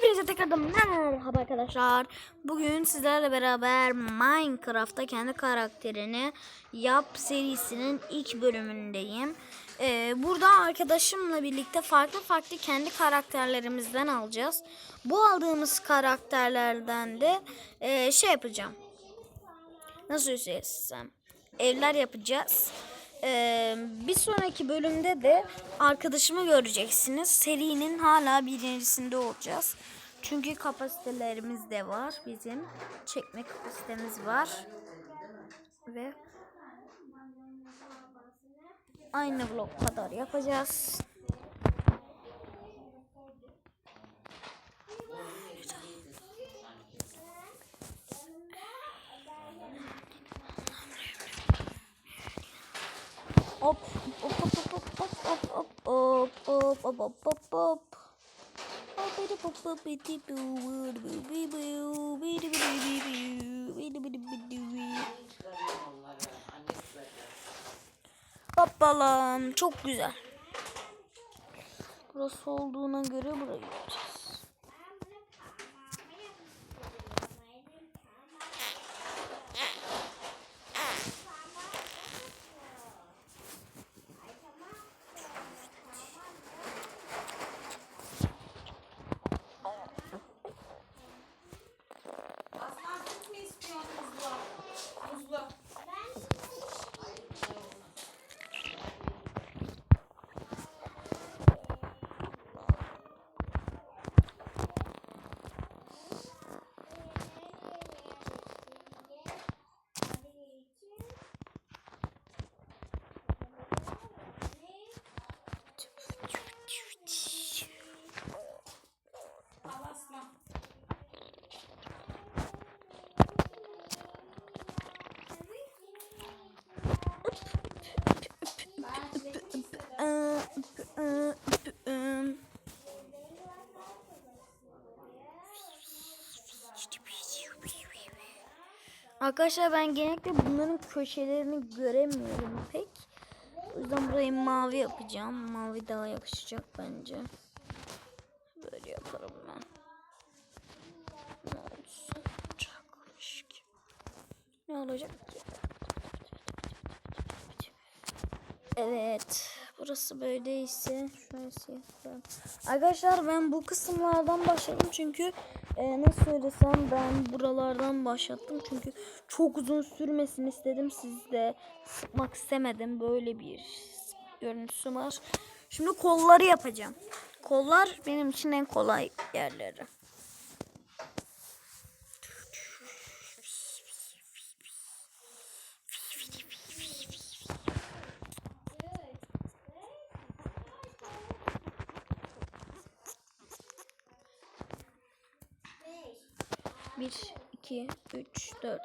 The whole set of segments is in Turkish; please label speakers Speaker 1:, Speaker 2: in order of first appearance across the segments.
Speaker 1: Hepinize tekrardan merhaba arkadaşlar. Bugün sizlerle beraber Minecraft'ta kendi karakterini yap serisinin ilk bölümündeyim. Ee, burada arkadaşımla birlikte farklı farklı kendi karakterlerimizden alacağız. Bu aldığımız karakterlerden de e, şey yapacağım. Nasıl söylesem? Evler yapacağız. Ee, bir sonraki bölümde de arkadaşımı göreceksiniz. Serinin hala birincisinde olacağız. Çünkü kapasitelerimiz de var bizim. Çekme kapasitemiz var. Ve aynı blok kadar yapacağız. Hop hop hop hop hop hop hop hop hop hop hop hop hop. Hoppalam çok güzel. Burası olduğuna göre burayı Arkadaşlar ben genellikle bunların köşelerini göremiyorum pek. O yüzden burayı mavi yapacağım. Mavi daha yakışacak bence. Böyle yaparım ben. Ne olacakmış ki? Ne olacak ki? Evet. Burası böyleyse şurası yapalım. Arkadaşlar ben bu kısımlardan başladım çünkü e, nasıl söylesem ben buralardan başlattım çünkü çok uzun sürmesini istedim sizde sıkmak istemedim böyle bir görüntüsü var. Şimdi kolları yapacağım. Kollar benim için en kolay yerleri. 4.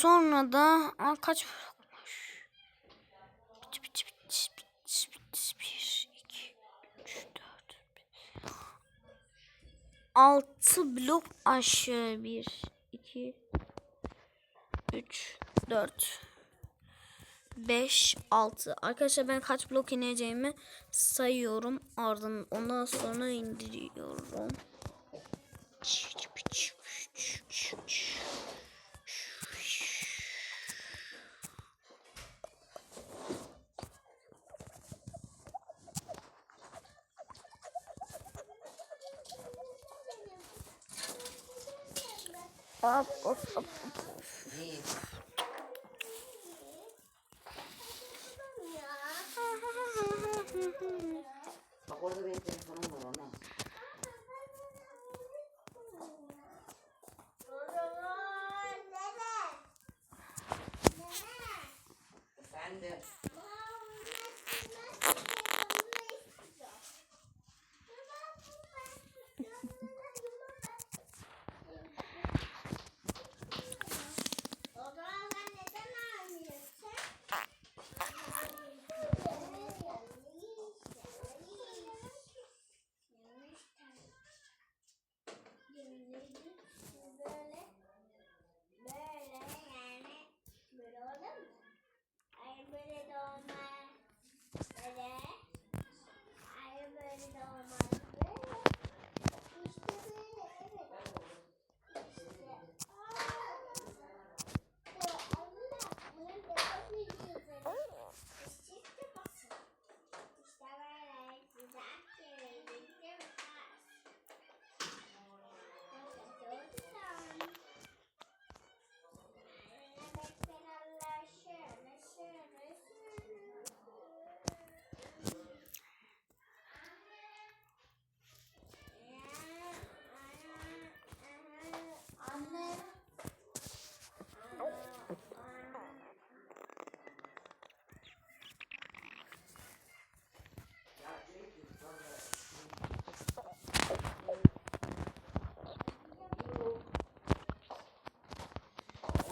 Speaker 1: Sonra da kaç blok aşağı. Bir, iki, üç, dört, beş, altı. Arkadaşlar ben kaç blok ineceğimi sayıyorum. Ardından ondan sonra indiriyorum. Hop hop hop.
Speaker 2: Bak orada benim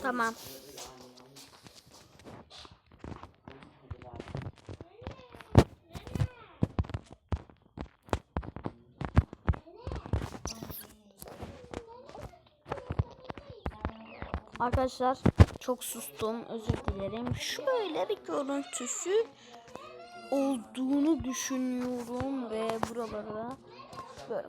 Speaker 1: Tamam. Arkadaşlar çok sustum özür dilerim. Şöyle bir görüntüsü olduğunu düşünüyorum ve buralara böyle.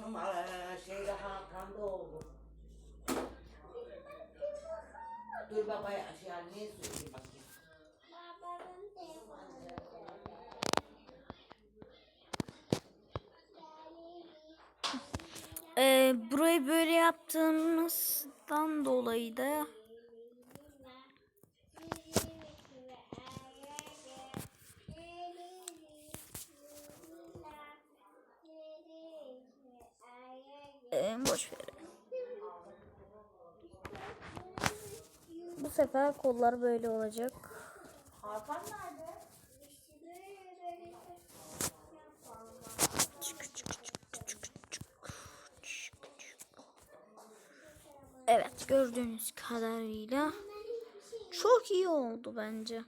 Speaker 2: Telefonum eee, şeyde Hakan'da oldu. Dur baba ya, şey anneye söyleyeyim bakayım.
Speaker 1: Ee, burayı böyle yaptığımızdan dolayı da Boş ver. Bu sefer kollar böyle olacak.
Speaker 3: Hakan nerede?
Speaker 1: Evet gördüğünüz kadarıyla çok iyi oldu bence.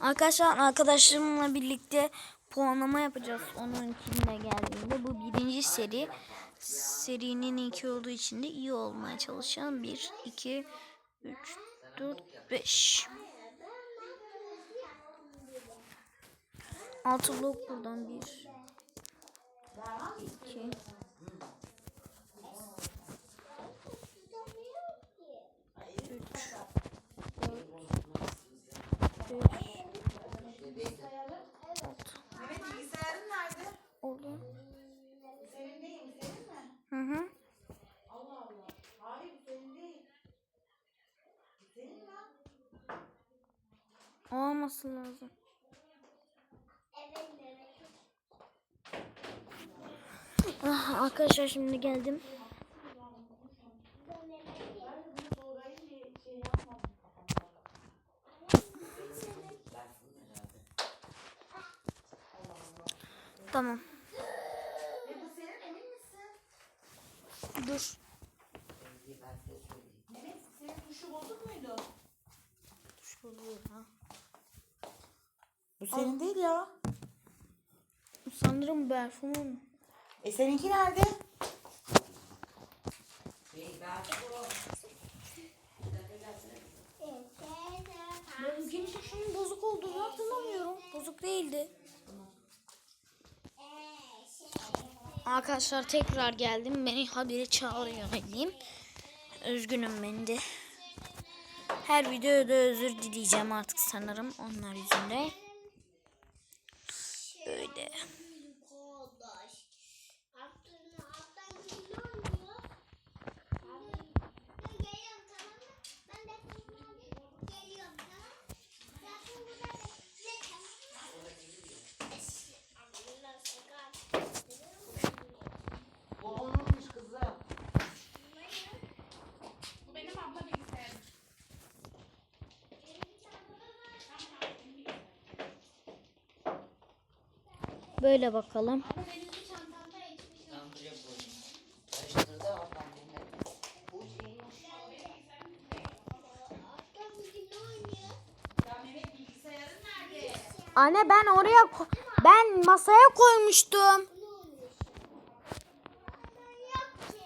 Speaker 1: Arkadaşlar arkadaşlarımla birlikte puanlama yapacağız onunkine geldiğinde. Bu birinci seri. Serinin iki olduğu için de iyi olmaya çalışacağım. 1, 2, 3, 4, 5. Altı blok buradan 1, 2,
Speaker 3: Mehmet bilgisayarın nerede?
Speaker 1: oldu.
Speaker 3: Senin
Speaker 1: Hı hı.
Speaker 3: Allah Allah. Hayır senin değil. Senin lan.
Speaker 1: Olması lazım. Ah, arkadaşlar şimdi geldim.
Speaker 3: Orayı bir şey yapmadım kafamda.
Speaker 1: Tamam.
Speaker 3: Ne bu senin emin misin?
Speaker 1: Dur.
Speaker 3: Mehmet senin tuşu bozuk muydu? Bu senin değil ya.
Speaker 1: Sanırım Berfun'un.
Speaker 3: E seninki nerede?
Speaker 1: Benimkinin şunun bozuk olduğunu hatırlamıyorum. Bozuk değildi. Arkadaşlar tekrar geldim. Beni haberi çağırıyor diyeyim. Üzgünüm ben de. Her videoda özür dileyeceğim artık sanırım onlar yüzünde.
Speaker 4: Yeah. Yok ki.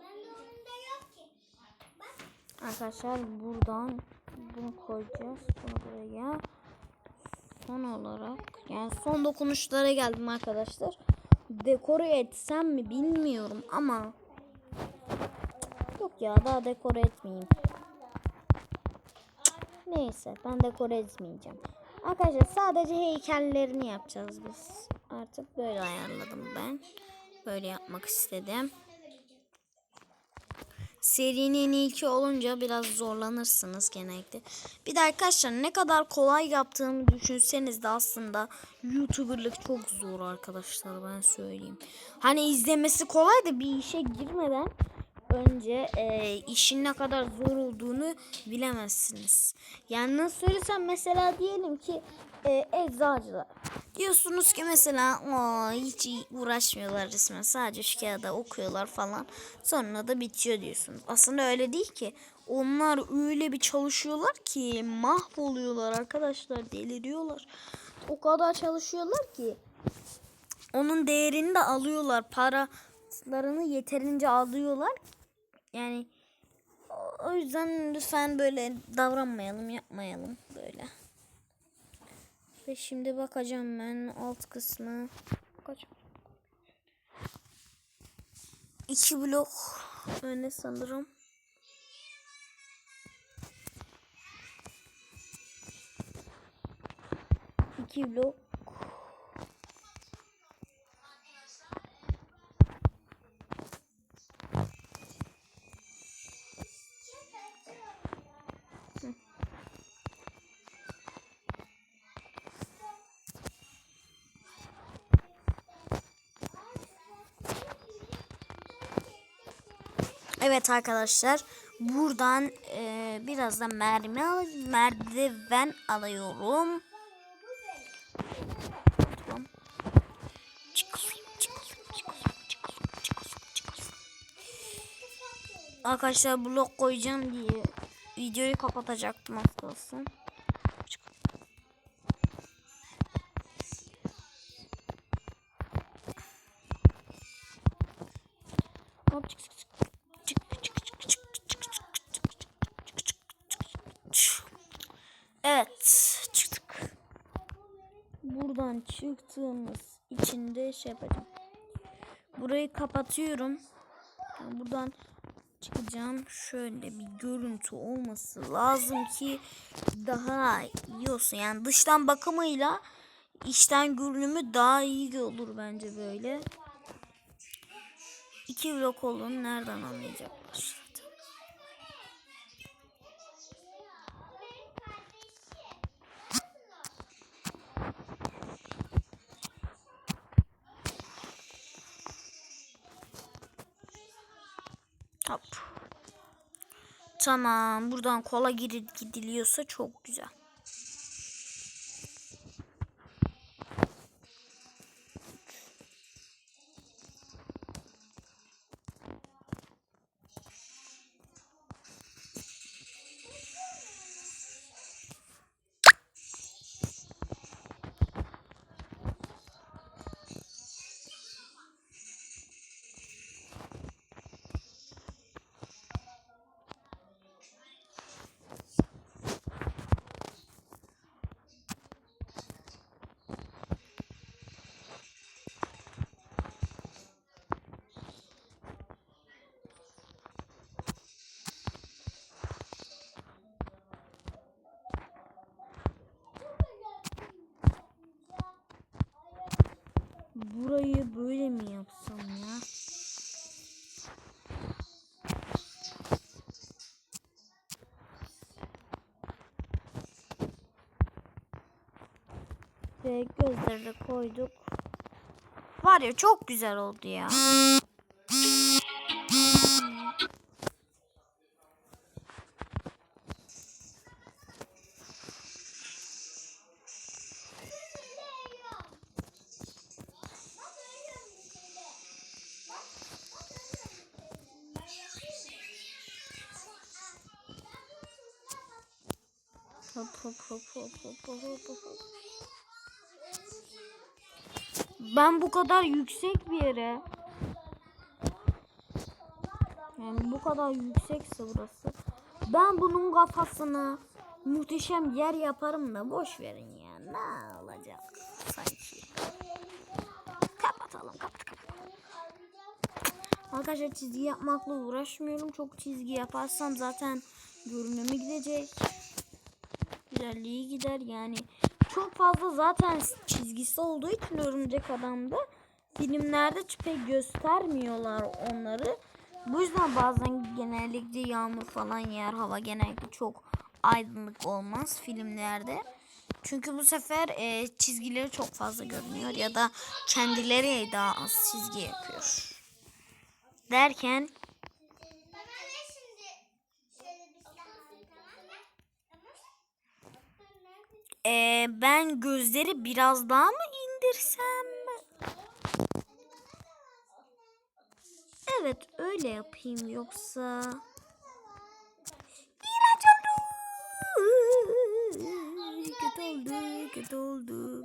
Speaker 4: Ben de oyunda yok ki. Bak.
Speaker 1: Arkadaşlar buradan bunu koyacağız. Bunu buraya. Son olarak yani son dokunuşlara geldim arkadaşlar. Dekore etsem mi bilmiyorum ama yok ya daha dekore etmeyeyim. Neyse ben dekore etmeyeceğim. Arkadaşlar sadece heykellerini yapacağız biz. Artık böyle ayarladım ben. Böyle yapmak istedim. Serinin ilki olunca biraz zorlanırsınız genellikle. Bir de arkadaşlar ne kadar kolay yaptığımı düşünseniz de aslında YouTuber'lık çok zor arkadaşlar ben söyleyeyim. Hani izlemesi kolay da bir işe girmeden önce e, işin ne kadar zor olduğunu bilemezsiniz. Yani nasıl söylesem mesela diyelim ki e, eczacılar. Diyorsunuz ki mesela "Aa, hiç uğraşmıyorlar resmen sadece şu kağıda okuyorlar falan sonra da bitiyor diyorsunuz. Aslında öyle değil ki. Onlar öyle bir çalışıyorlar ki mahvoluyorlar arkadaşlar deliriyorlar. O kadar çalışıyorlar ki onun değerini de alıyorlar. Paralarını yeterince alıyorlar. Yani o- o yüzden lütfen böyle davranmayalım, yapmayalım böyle. Ve şimdi bakacağım ben alt kısmı. Kaç? İki blok öne sanırım. İki blok. Evet arkadaşlar buradan e, biraz da mermi al merdiven alıyorum. Arkadaşlar blok koyacağım diye videoyu kapatacaktım az kalsın. Çıktığımız içinde şey yapacağım. Burayı kapatıyorum. Buradan çıkacağım. Şöyle bir görüntü olması lazım ki daha iyi olsun. Yani dıştan bakımıyla içten görünümü daha iyi olur bence böyle. İki blok olduğunu nereden anlayacaklar? Tamam. Buradan kola gidiliyorsa çok güzel. De koyduk. Var ya çok güzel oldu ya. Hop hop hop hop hop hop hop hop. Ben bu kadar yüksek bir yere. Yani bu kadar yüksekse burası. Ben bunun kafasına muhteşem yer yaparım da boş verin ya. Ne olacak? Sanki kapatalım kapat kapat. Arkadaşlar çizgi yapmakla uğraşmıyorum. Çok çizgi yaparsam zaten görünümü gidecek güzelliği gider yani çok fazla zaten çizgisi olduğu için örümcek adamda filmlerde pek göstermiyorlar onları Bu yüzden bazen genellikle yağmur falan yer. Hava genellikle çok aydınlık olmaz filmlerde. Çünkü bu sefer e, çizgileri çok fazla görünüyor ya da kendileri daha az çizgi yapıyor. Derken
Speaker 4: Bana ne şimdi? Şöyle bir silah
Speaker 1: e, ben gözleri biraz daha mı indirsem? Evet öyle yapayım yoksa. İğrenç oldu. Kötü oldu, kötü oldu.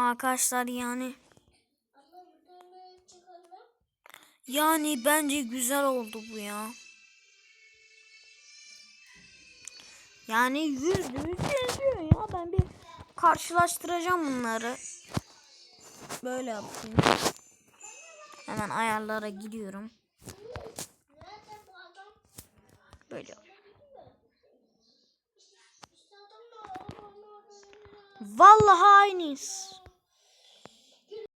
Speaker 1: Arkadaşlar yani yani bence güzel oldu bu ya. Yani yüzde yüz benziyor ya. Ben bir karşılaştıracağım bunları. Böyle yapayım. Hemen ayarlara gidiyorum. Böyle. Vallahi aynıyız.